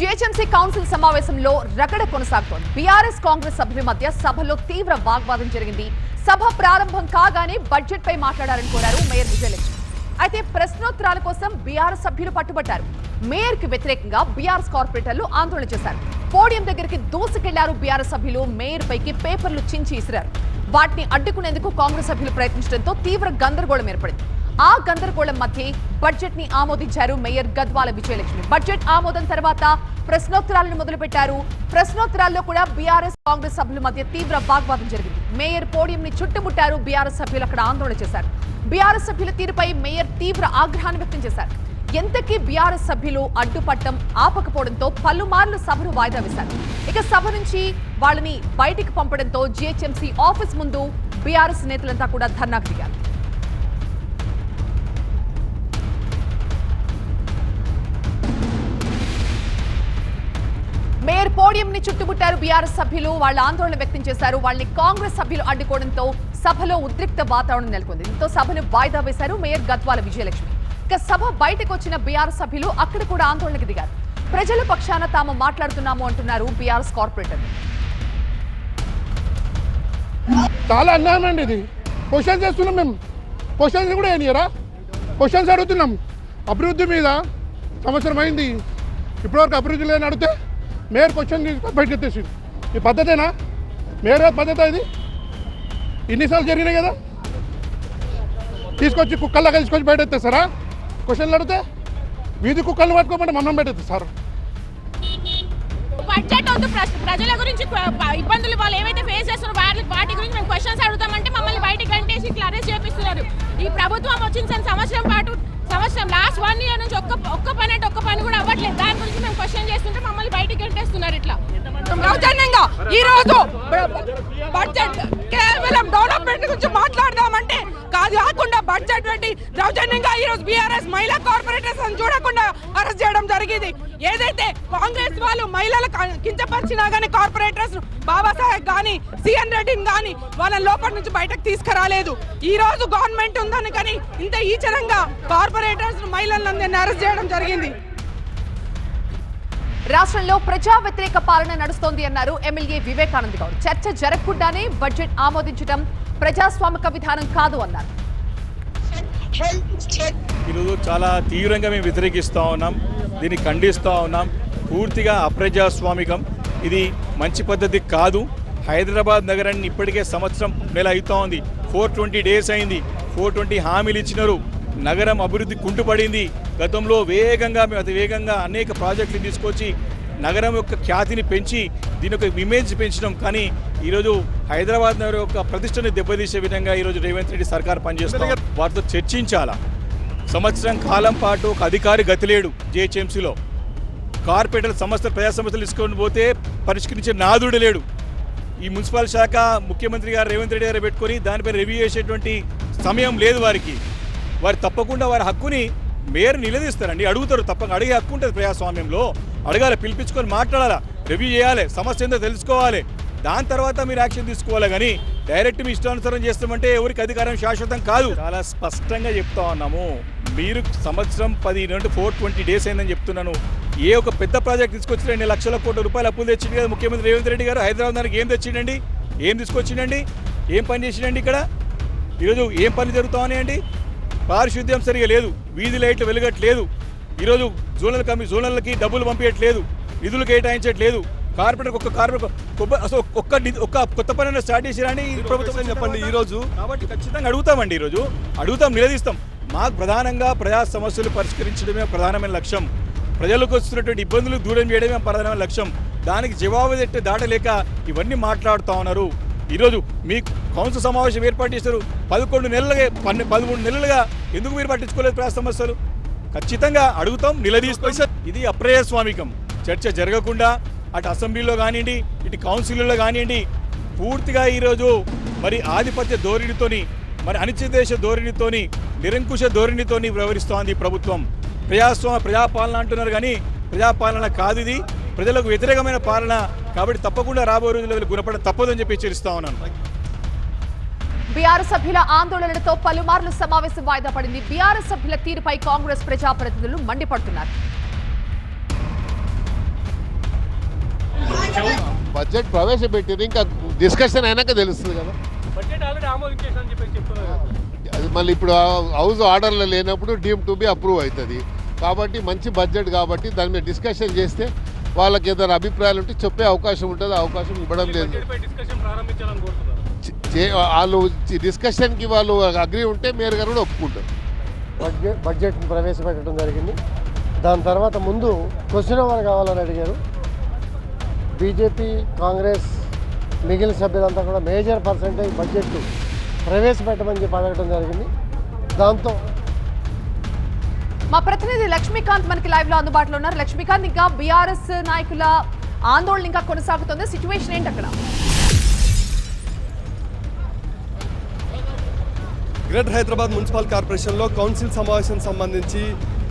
GHMC council సమావేశంలో రగడ కొనసాగుతోంది. BRS Congress సభ్యుల మధ్య సభలో తీవ్ర వాగ్వాదం జరిగింది. సభ ప్రారంభం కాగానే బడ్జెట్ పై మాట్లాడాలని కోరారు మేయర్ విజయలక్ష్మి. అయితే ప్రశ్నోత్తరాల కోసం బీఆర్ఎస్ సభ్యులు పట్టుబట్టారు. మేయర్కి వ్యతిరేకంగా బీఆర్ఎస్ కార్పొరేటర్లు ఆందోళన చేశారు. పోడియం దగ్గరికి దూసుకెళ్ళారు బీఆర్ఎస్ సభ్యులు. మేయర్ పైకి పేపర్లు చించి ఇసిరారు. వాటిని అడ్డుకునేందుకు కాంగ్రెస్ సభ్యులు ప్రయత్నించడంతో తీవ్ర గందరగోళం ఏర్పడింది. ఆ గందరగోళం మధ్య బడ్జెట్ని ఆమోదించారు మేయర్ గద్వాల విజయలక్ష్మి. బడ్జెట్ ఆమోదం తర్వాత ప్రశ్నోత్తరాలను మొదలుపెట్టారు. ప్రశ్నోత్తరాల్లో కూడా బీఆర్ఎస్ కాంగ్రెస్ సభ్యుల మధ్య తీవ్ర వాగ్వాదం జరిగింది. మేయర్ పోడియం ని చుట్టుముట్టారు బీఆర్ఎస్ సభ్యులు. అక్కడ ఆందోళన చేశారు. బీఆర్ఎస్ సభ్యుల తీరుపై మేయర్ తీవ్ర ఆగ్రహాన్ని వ్యక్తం చేశారు. ఎంతకీ బీఆర్ఎస్ సభ్యులు అడ్డుపట్టం ఆపకపోవడంతో పలుమార్లు సభను వాయిదా వేశారు. ఇక సభ నుంచి వాళ్ళని బయటికి పంపడంతో జీహెచ్ఎంసీ ఆఫీస్ ముందు బీఆర్ఎస్ నేతలంతా కూడా ధర్నాకు దిగారు. మేయర్ పోడియం ని చుట్టుముట్టారు బీఆర్ఎస్ సభ్యులు. వాళ్ళ ఆందోళన వ్యక్తం చేశారు. వాళ్ళని కాంగ్రెస్ సభ్యులు అడ్డుకోవడంతో సభలో ఉద్రిక్త వాతావరణం నెలకొంది. దీంతో సభను వాయిదా వేశారు మేయర్ గద్వాల విజయలక్ష్మి. ఇక సభ బయటకు వచ్చిన బీఆర్ఎస్ సభ్యులు అక్కడ కూడా ఆందోళనకు దిగారు. ప్రజల పక్షాన తాము మాట్లాడుతున్నాము అంటున్నారు బీఆర్ఎస్ కార్పొరేటర్. చాలా అన్యాయం అండి ఇది. క్వశ్చన్స్ చేస్తున్నాం మేము. క్వశ్చన్స్ కూడా ఏనియరా? క్వశ్చన్స్ అడుగుతున్నాం. అభివృద్ధి మీద సంవత్సరం అయింది. ఇప్పటివరకు అభివృద్ధి లేని అడిగితే మేయర్ క్వశ్చన్ బయటకు ఎత్తేసింది. ఈ పద్ధతేనా? మేయర్ పద్ధత ఇది? ఇన్నిసార్లు జరిగినాయి కదా? తీసుకొచ్చి కుక్కల్లాగా తీసుకొచ్చి బయట ఎత్తేస్తారా? క్వశ్చన్లు అడిగితే వీధి కుక్కల్ని పట్టుకోమంటే మనం బయట ఎత్తేస్తారు బడ్జెట్ వద్దు ప్రజల గురించి ఇబ్బందులు వాళ్ళు ఏవైతే ఫేస్ చేస్తున్నారో వాటి వాటి గురించి మేము క్వశ్చన్స్ అడుగుతామంటే మమ్మల్ని బయటికి గంటేసి ఇట్లా అరెస్ట్ చేపిస్తున్నారు. ఈ ప్రభుత్వం వచ్చిన సంవత్సరం పాటు సంవత్సరం లాస్ట్ వన్ ఇయర్ నుంచి ఒక్క ఒక్క పని అంటే ఒక్క పని కూడా అవ్వట్లేదు? క్వశ్చన్ చేస్తుంటే మమ్మల్ని బయటికి గంటేస్తున్నారు ఇట్లా. సౌజన్యంగా ఈ రోజు బడ్జెట్ కేవలం డెవలప్మెంట్ గురించి మాట్లాడదామంటే కాదు కాకుండా బడ్జెట్ పెట్టి దౌర్జన్యంగా ఈ రోజు బీఆర్ఎస్ మహిళా కార్పొరేటర్స్ అని చూడకుండా అరెస్ట్ చేయడం జరిగింది. ఏదైతే కాంగ్రెస్ వాళ్ళు మహిళలు కించపరిచినా గానీ కార్పొరేటర్స్ బాబాసాహెబ్ కానీ సిఎన్ రెడ్డిని కానీ వాళ్ళ లోపల నుంచి బయటకు తీసుకురాలేదు. ఈ రోజు గవర్నమెంట్ ఉందని కానీ ఇంత ఈచరంగా కార్పొరేటర్స్ మహిళలందరినీ అరెస్ట్ చేయడం జరిగింది. రాష్ట్రంలో ప్రజా వ్యతిరేక పాలన నడుస్తోంది అన్నారు ఎమ్మెల్యే వివేకానంద్ గౌడ్. చర్చ జరగకుండానే బడ్జెట్ ఆమోదించడం ప్రజాస్వామిక విధానం కాదు అన్నారు. ఈరోజు చాలా తీవ్రంగా మేము వ్యతిరేకిస్తూ ఉన్నాం దీన్ని ఖండిస్తూ ఉన్నాం. పూర్తిగా అప్రజాస్వామికం. ఇది మంచి పద్ధతి కాదు. హైదరాబాద్ నగరాన్ని ఇప్పటికే సంవత్సరం నెల అవుతా ఉంది. ఫోర్ ట్వంటీ డేస్ అయింది. ఫోర్ ట్వంటీ హామీలు ఇచ్చినారు. నగరం అభివృద్ధి కుంటుపడింది. గతంలో వేగంగా మేము అతి వేగంగా అనేక ప్రాజెక్టులు తీసుకొచ్చి నగరం యొక్క ఖ్యాతిని పెంచి దీని యొక్క ఇమేజ్ పెంచడం కానీ ఈరోజు హైదరాబాద్ నగరం యొక్క ప్రతిష్టని దెబ్బతీసే విధంగా ఈరోజు రేవంత్ రెడ్డి సర్కార్ పనిచేస్తుంది. వారితో చర్చించాలా? సంవత్సరం కాలం పాటు ఒక అధికారి గతిలేడు జేహెచ్ఎంసీలో. కార్పొరేటర్ సంస్థలు ప్రజా సంస్థలు తీసుకొని పోతే పరిష్కరించే నాదుడు లేడు. ఈ మున్సిపల్ శాఖ ముఖ్యమంత్రి గారు రేవంత్ రెడ్డి గారు పెట్టుకొని దానిపై రివ్యూ చేసేటువంటి సమయం లేదు వారికి. వారు తప్పకుండా వారి హక్కుని మేయర్ నిలదీస్తారండి. అడుగుతారు తప్పక అడిగే హక్కు ఉంటుంది ప్రజాస్వామ్యంలో. అడగాలి పిలిపించుకొని మాట్లాడాలా రివ్యూ చేయాలి సమస్య ఏందో తెలుసుకోవాలి. దాని తర్వాత మీరు యాక్షన్ తీసుకోవాలి కానీ డైరెక్ట్ మీ ఇష్టానుసారం చేస్తామంటే ఎవరికి అధికారం శాశ్వతం కాదు. చాలా స్పష్టంగా చెప్తా ఉన్నాము. మీరు సంవత్సరం పది నుండి ఫోర్ ట్వంటీ డేస్ అయిందని చెప్తున్నాను. ఏ ఒక పెద్ద ప్రాజెక్ట్ తీసుకొచ్చి రెండు లక్షల కోట్ల రూపాయలు అప్పులు తెచ్చింది కదా ముఖ్యమంత్రి రేవంత్ రెడ్డి గారు. హైదరాబాద్ దానికి ఏం తెచ్చిండండి? ఏం తీసుకొచ్చిండండి? ఏం పని చేసిండండి ఇక్కడ? ఈరోజు ఏం పని జరుగుతా ఉన్నాయండి? పారిశుద్ధ్యం సరిగా లేదు వీధి లైట్లు వెలగట్లేదు. ఈరోజు జోనల్ కమి జోనల్కి డబ్బులు పంపించట్లేదు నిధులు కేటాయించట్లేదు. కార్పొరేటర్ ఒక్క కార్పొరేటర్ అసలు ఒక్క ఒక్క కొత్త పని స్టార్ట్ చేసిరని ప్రభుత్వం చెప్పండి ఈ రోజు? కాబట్టి ఖచ్చితంగా అడుగుతామండి ఈ రోజు. అడుగుతాం నిలదీస్తాం. మాకు ప్రధానంగా ప్రజా సమస్యలు పరిష్కరించడమే ప్రధానమైన లక్ష్యం. ప్రజలకు వస్తున్నటువంటి ఇబ్బందులు దూరం చేయడమే ప్రధానమైన లక్ష్యం. దానికి జవాబు తెట్టే దాటలేక ఇవన్నీ మాట్లాడుతూ ఉన్నారు. ఈరోజు మీ కౌన్సిల్ సమావేశం ఏర్పాటు చేశారు. పదకొండు నెలలుగా పన్నె పదమూడు నెలలుగా ఎందుకు మీరు పట్టించుకోలేదు ప్రజా సమస్యలు? ఖచ్చితంగా అడుగుతాం నిలదీస్తాం. ఇది అప్రజాస్వామికం. చర్చ జరగకుండా అటు అసెంబ్లీలో కానివ్వండి ఇటు కౌన్సిల్లో కానివ్వండి పూర్తిగా ఈరోజు మరి ఆధిపత్య ధోరణితోని మరి అనిశ్చితదేశ ధోరణితోని నిరంకుశ ధోరణితోని వ్యవహరిస్తోంది ప్రభుత్వం. ప్రజాస్వామ్య ప్రజాపాలన అంటున్నారు కానీ ప్రజాపాలన కాదు ఇది. ప్రజలకు వ్యతిరేకమైన పాలన కాబట్టి తప్పకుండా రాబోయే రోజుల్లో గుణపడ తప్పదని చెప్పి హెచ్చరిస్తా ఉన్నాను. బీఆర్ఎస్ సభ్యుల ఆందోళనలతో పలుమార్లు సమావేశం వాయిదా పడింది. బీఆర్ఎస్ సభ్యుల తీరుపై కాంగ్రెస్ ప్రజాప్రతినిధులు మండిపడుతున్నారు. బడ్జెట్ ప్రవేశపెట్టింది. ఇంకా డిస్కషన్ అయినాక తెలుస్తుంది కదా. అది మళ్ళీ ఇప్పుడు హౌస్ ఆర్డర్లో లేనప్పుడు డీమ్ టు బి అప్రూవ్ అవుతుంది. కాబట్టి మంచి బడ్జెట్ కాబట్టి దాని మీద డిస్కషన్ చేస్తే వాళ్ళకి ఏదైనా అభిప్రాయాలు ఉంటే చెప్పే అవకాశం ఉంటుంది. ఆ అవకాశం ఇవ్వడం లేదు. వాళ్ళు డిస్కషన్కి వాళ్ళు అగ్రి ఉంటే మేయర్ గారు కూడా ఒప్పుకుంటారు. బడ్జెట్ బడ్జెట్ని ప్రవేశపెట్టడం జరిగింది. దాని తర్వాత ముందు క్వశ్చన్ అవర్ కావాలని అడిగారు. బీజేపీ కాంగ్రెస్ మిగిలిన సభ్యులంతా కూడా మేజర్ పర్సంటేజ్ బడ్జెట్ ప్రవేశపెట్టమని చెప్పి అడగడం జరిగింది. దాంతో మా ప్రతినిధి లక్ష్మీకాంత్ మనకి లైవ్లో అందుబాటులో ఉన్నారు. లక్ష్మీకాంత్ ఇంకా బీఆర్ఎస్ నాయకుల ఆందోళన ఇంకా కొనసాగుతుంది. సిచ్యువేషన్ ఏంటి అక్కడ? గ్రేటర్ హైదరాబాద్ మున్సిపల్ కార్పొరేషన్లో కౌన్సిల్ సమావేశం సంబంధించి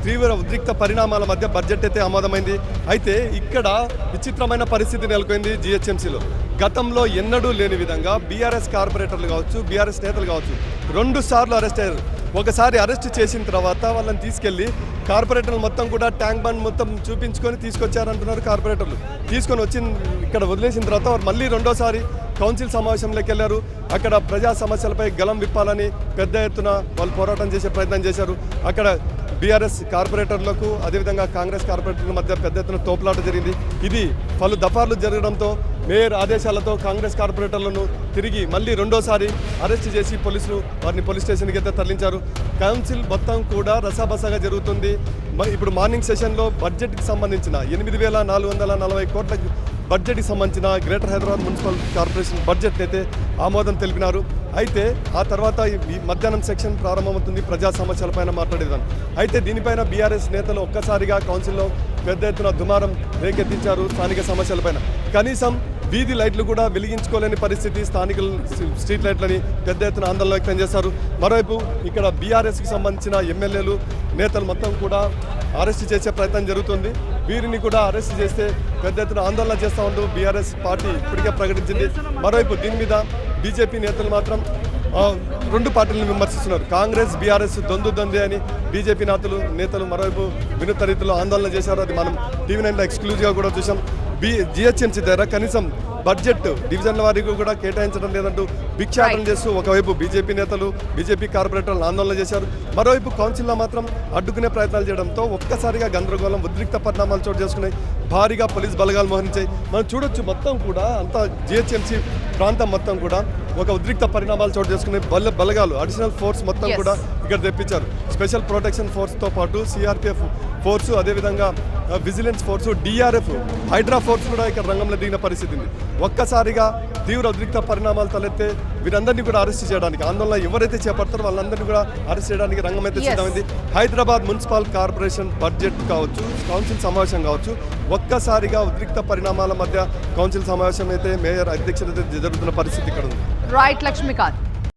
తీవ్ర ఉద్రిక్త పరిణామాల మధ్య బడ్జెట్ అయితే ఆమోదమైంది. అయితే ఇక్కడ విచిత్రమైన పరిస్థితి నెలకొంది జిహెచ్ఎంసీలో. గతంలో ఎన్నడూ లేని విధంగా బీఆర్ఎస్ కార్పొరేటర్లు కావచ్చు బీఆర్ఎస్ నేతలు కావచ్చు రెండు సార్లు అరెస్ట్ అయ్యారు. ఒకసారి అరెస్ట్ చేసిన తర్వాత వాళ్ళని తీసుకెళ్ళి కార్పొరేటర్లు మొత్తం కూడా ట్యాంక్ బండ్ మొత్తం చూపించుకొని తీసుకొచ్చారంటున్నారు కార్పొరేటర్లు. తీసుకొని వచ్చిన ఇక్కడ వదిలేసిన తర్వాత మళ్ళీ రెండోసారి కౌన్సిల్ సమావేశంలోకి వెళ్ళారు. అక్కడ ప్రజా సమస్యలపై గలం విప్పాలని పెద్ద ఎత్తున వాళ్ళు పోరాటం చేసే ప్రయత్నం చేశారు. అక్కడ బీఆర్ఎస్ కార్పొరేటర్లకు అదేవిధంగా కాంగ్రెస్ కార్పొరేటర్ల మధ్య పెద్ద ఎత్తున తోపులాట జరిగింది. ఇది పలు దఫార్లు జరగడంతో మేయర్ ఆదేశాలతో కాంగ్రెస్ కార్పొరేటర్లను తిరిగి మళ్ళీ రెండోసారి అరెస్ట్ చేసి పోలీసులు వారిని పోలీస్ స్టేషన్కి అయితే తరలించారు. కౌన్సిల్ మొత్తం కూడా రసాబసాగా జరుగుతుంది. ఇప్పుడు మార్నింగ్ సెషన్లో బడ్జెట్కి సంబంధించిన ఎనిమిది వేల నాలుగు వందల నలభై కోట్ల బడ్జెట్కి సంబంధించిన greater Hyderabad municipal corporation budget అయితే ఆమోదం తెలిపినారు. అయితే ఆ తర్వాత ఈ- మధ్యాహ్నం సెక్షన్ ప్రారంభమవుతుంది ప్రజా సమస్యలపైన మాట్లాడేదాన్ని. అయితే దీనిపైన బీఆర్ఎస్ నేతలు ఒక్కసారిగా కౌన్సిల్లో పెద్ద ఎత్తున దుమారం రేకెత్తించారు స్థానిక సమస్యలపైన కనీసం వీధి లైట్లు కూడా వెలిగించుకోలేని పరిస్థితి స్థానికులు స్ట్రీట్ లైట్లని పెద్ద ఎత్తున ఆందోళన వ్యక్తం చేశారు. మరోవైపు ఇక్కడ బీఆర్ఎస్కి సంబంధించిన ఎమ్మెల్యేలు నేతలు మొత్తం కూడా అరెస్ట్ చేసే ప్రయత్నం జరుగుతుంది. వీరిని కూడా అరెస్ట్ చేస్తే పెద్ద ఎత్తున ఆందోళన చేస్తా ఉంటూ బీఆర్ఎస్ పార్టీ ఇప్పటికే ప్రకటించింది. మరోవైపు దీని మీద బీజేపీ నేతలు మాత్రం రెండు పార్టీలను విమర్శిస్తున్నారు. కాంగ్రెస్ బీఆర్ఎస్ దొందు దొందే అని బీజేపీ నేతలు నేతలు మరోవైపు వినూత్న రీతిలో ఆందోళన చేశారు. అది మనం టీవీ నైన్లో ఎక్స్క్లూజివ్గా కూడా చూసాం బి జిహెచ్ఎంసీ దగ్గర కనీసం బడ్జెట్ డివిజన్ల వారికి కూడా కేటాయించడం లేదంటూ భిక్షాటన చేస్తూ ఒకవైపు బీజేపీ నేతలు బీజేపీ కార్పొరేటర్లు ఆందోళన చేశారు. మరోవైపు కౌన్సిల్లో మాత్రం అడ్డుకునే ప్రయత్నాలు చేయడంతో ఒక్కసారిగా గందరగోళం ఉద్రిక్త పరిణామాలు చోటు చేసుకున్నాయి. భారీగా పోలీస్ బలగాలు మోహరించాయి. మనం చూడొచ్చు మొత్తం కూడా అంతా జిహెచ్ఎంసీ ప్రాంతం మొత్తం కూడా. ఒక ఉద్రిక్త పరిణామాలు చోటు చేసుకునే బల బలగాలు అడిషనల్ ఫోర్స్ మొత్తం. కూడా ఇక్కడ తెప్పించారు స్పెషల్ ప్రొటెక్షన్ ఫోర్స్తో పాటు సిఆర్పిఎఫ్ ఫోర్సు అదేవిధంగా vigilance force DRF HYDRAA force కూడా ఇక్కడ రంగంలో దిగిన పరిస్థితి ఉంది ఒక్కసారిగా తీవ్ర ఉద్రిక్త పరిణామాలు తలెత్తే వీరందరినీ కూడా అరెస్ట్ చేయడానికి ఆందోళన ఎవరైతే చేపడతారో వాళ్ళందరినీ కూడా అరెస్ట్ చేయడానికి రంగం అయితే. సిద్ధమైంది హైదరాబాద్ మున్సిపల్ కార్పొరేషన్ బడ్జెట్ కావచ్చు కౌన్సిల్ సమావేశం కావచ్చు ఒక్కసారిగా ఉద్రిక్త పరిణామాల మధ్య కౌన్సిల్ సమావేశం అయితే మేయర్ అధ్యక్షత జరుగుతున్న పరిస్థితి ఇక్కడ ఉంది రైట్ లక్ష్మీకాంత్